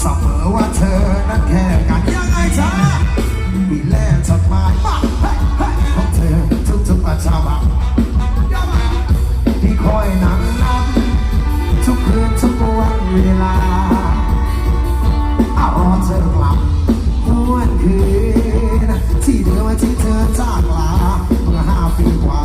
เสมอว่าเธอนั้นแค่กันยังไงจ้ามีแลจดหมายมาเฮ้ยของเธอทุกทุกอาชาบัที่คอยนั่งนับทุกคืนทุกวันเวลาอารอเธอกลับหวนคืนที่เดิมที่เธอจากลาเมื่อห้าปีกว่า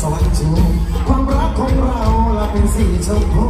สวรรค์ความรักของเราละเป็นสีชมพู